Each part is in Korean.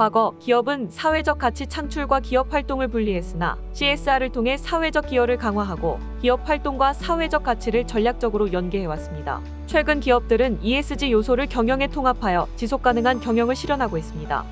과거 기업은 사회적 가치 창출과 기업 활동을 분리했으나 CSR을 통해 사회적 기여를 강화하고 기업 활동과 사회적 가치를 전략적으로 연계해왔습니다. 최근 기업들은 ESG 요소를 경영에 통합하여 지속 가능한 경영을 실현하고 있습니다.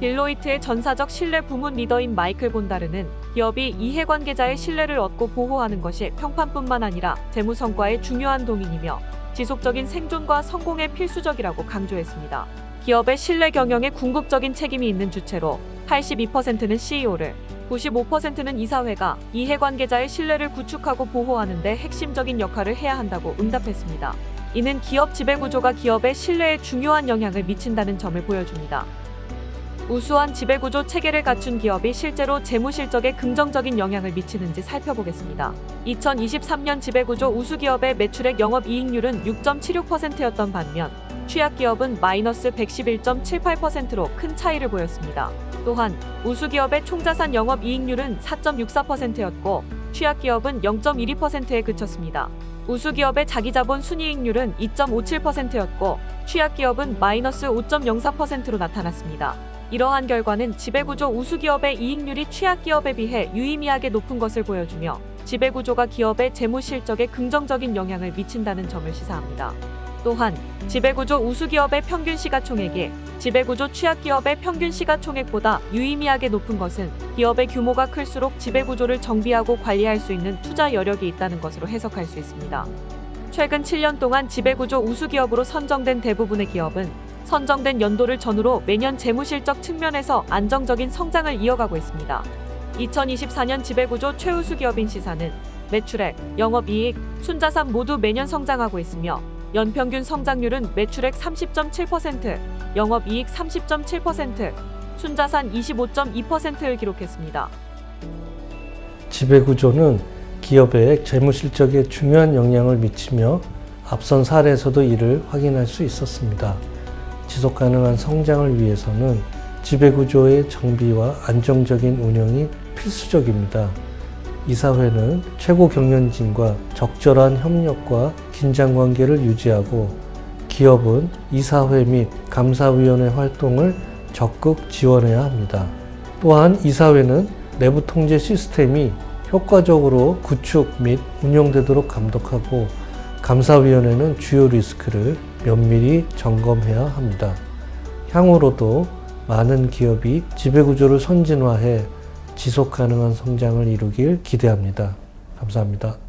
딜로이트의 전사적 신뢰 부문 리더인 마이클 본다르는 기업이 이해관계자의 신뢰를 얻고 보호하는 것이 평판뿐만 아니라 재무 성과의 중요한 동인이며 지속적인 생존과 성공에 필수적이라고 강조했습니다. 기업의 신뢰 경영에 궁극적인 책임이 있는 주체로 82%는 CEO를, 95%는 이사회가 이해관계자의 신뢰를 구축하고 보호하는 데 핵심적인 역할을 해야 한다고 응답했습니다. 이는 기업 지배구조가 기업의 신뢰에 중요한 영향을 미친다는 점을 보여줍니다. 우수한 지배구조 체계를 갖춘 기업이 실제로 재무 실적에 긍정적인 영향을 미치는지 살펴보겠습니다. 2023년 지배구조 우수기업의 매출액 영업이익률은 6.76%였던 반면 취약 기업은 마이너스 111.78%로 큰 차이를 보였습니다. 또한 우수 기업의 총자산 영업 이익률은 4.64%였고 취약 기업은 0.12%에 그쳤습니다. 우수 기업의 자기자본 순이익률은 2.57%였고 취약 기업은 마이너스 5.04%로 나타났습니다. 이러한 결과는 지배구조 우수 기업의 이익률이 취약 기업에 비해 유의미하게 높은 것을 보여주며 지배구조가 기업의 재무 실적에 긍정적인 영향을 미친다는 점을 시사합니다. 또한 지배구조 우수기업의 평균 시가총액이 지배구조 취약기업의 평균 시가총액보다 유의미하게 높은 것은 기업의 규모가 클수록 지배구조를 정비하고 관리할 수 있는 투자 여력이 있다는 것으로 해석할 수 있습니다. 최근 7년 동안 지배구조 우수기업으로 선정된 대부분의 기업은 선정된 연도를 전후로 매년 재무실적 측면에서 안정적인 성장을 이어가고 있습니다. 2024년 지배구조 최우수 기업인 시사는 매출액, 영업이익, 순자산 모두 매년 성장하고 있으며 연평균 성장률은 매출액 30.7%, 영업이익 30.7%, 순자산 25.2%를 기록했습니다. 지배구조는 기업의 재무 실적에 중요한 영향을 미치며 앞선 사례에서도 이를 확인할 수 있었습니다. 지속 가능한 성장을 위해서는 지배구조의 정비와 안정적인 운영이 필수적입니다. 이사회는 최고 경영진과 적절한 협력과 긴장 관계를 유지하고 기업은 이사회 및 감사위원회 활동을 적극 지원해야 합니다. 또한 이사회는 내부 통제 시스템이 효과적으로 구축 및 운영되도록 감독하고 감사위원회는 주요 리스크를 면밀히 점검해야 합니다. 향후로도 많은 기업이 지배구조를 선진화해 지속 가능한 성장을 이루길 기대합니다. 감사합니다.